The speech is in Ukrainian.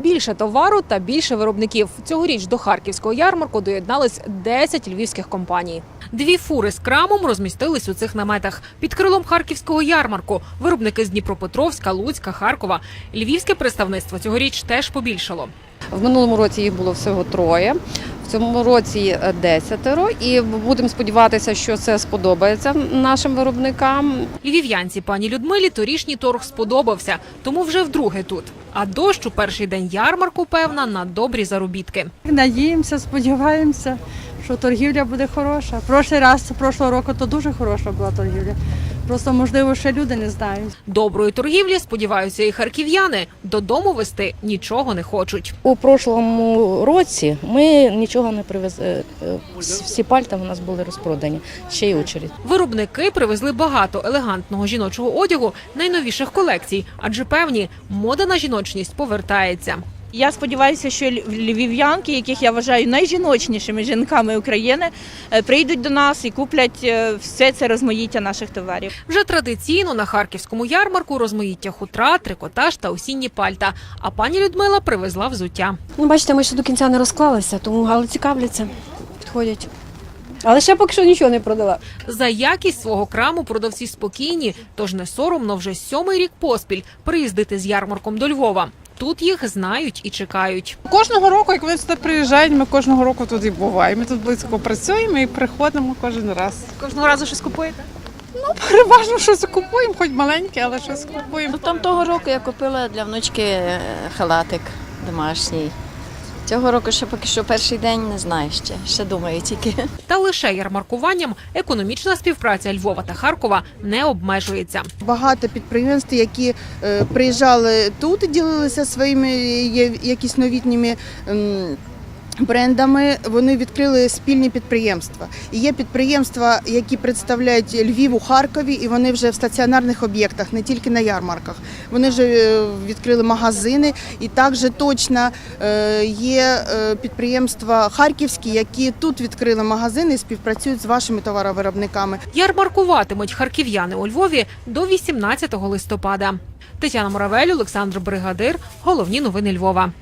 Більше товару та більше виробників. Цьогоріч до харківського ярмарку доєднались 10 львівських компаній. Дві фури з крамом розмістились у цих наметах під крилом харківського ярмарку. Виробники з Дніпропетровська, Луцька, Харкова. Львівське представництво цьогоріч теж побільшало. В минулому році їх було всього троє. В цьому році е, десятеро, і будемо сподіватися, що це сподобається нашим виробникам. Львів'янці пані Людмилі торішній торг сподобався, тому вже вдруге тут. А дощ у перший день ярмарку певна на добрі заробітки. Надіємося, сподіваємося, що торгівля буде хороша. Прошлий раз, прошлого року, то дуже хороша була торгівля. Просто, можливо, ще люди не знають. Доброї торгівлі сподіваються і харків'яни. Додому вести нічого не хочуть. У прошлому році ми нічого не привезли. Всі пальта у нас були розпродані. Ще й очередь. Виробники привезли багато елегантного жіночого одягу найновіших колекцій, адже певні мода на жіночність повертається. Я сподіваюся, що львів'янки, яких я вважаю найжіночнішими жінками України, е, прийдуть до нас і куплять е, все це розмаїття наших товарів. Вже традиційно на харківському ярмарку розмаїття хутра, трикотаж та осінні пальта. А пані Людмила привезла взуття. Ну, бачите, ми ще до кінця не розклалися, тому але цікавляться, підходять. Але ще поки що нічого не продала. За якість свого краму продавці спокійні, тож не соромно вже сьомий рік поспіль приїздити з ярмарком до Львова. Тут їх знають і чекають. Кожного року, як вони сюди приїжджають, ми кожного року тут і буваємо. Ми тут близько працюємо і приходимо кожен раз. Кожного разу щось купуєте? Переважно щось купуємо, хоч маленьке, але щось купуємо. Ну, там того року я купила для внучки е, халатик домашній. Цього року ще поки що перший день не знаю ще. Ще думаю тільки. Та лише ярмаркуванням економічна співпраця Львова та Харкова не обмежується. багато підприємств, які е, приїжджали тут і ділилися своїми якісь новітніми. Брендами вони відкрили спільні підприємства. І є підприємства, які представляють Львів у Харкові, і вони вже в стаціонарних об'єктах, не тільки на ярмарках. Вони вже е, відкрили магазини, і також точно е, є е, підприємства харківські, які тут відкрили магазини і співпрацюють з вашими товаровиробниками. Ярмаркуватимуть харків'яни у Львові до 18 листопада. Тетяна Моравель, Олександр Бригадир. Головні новини Львова.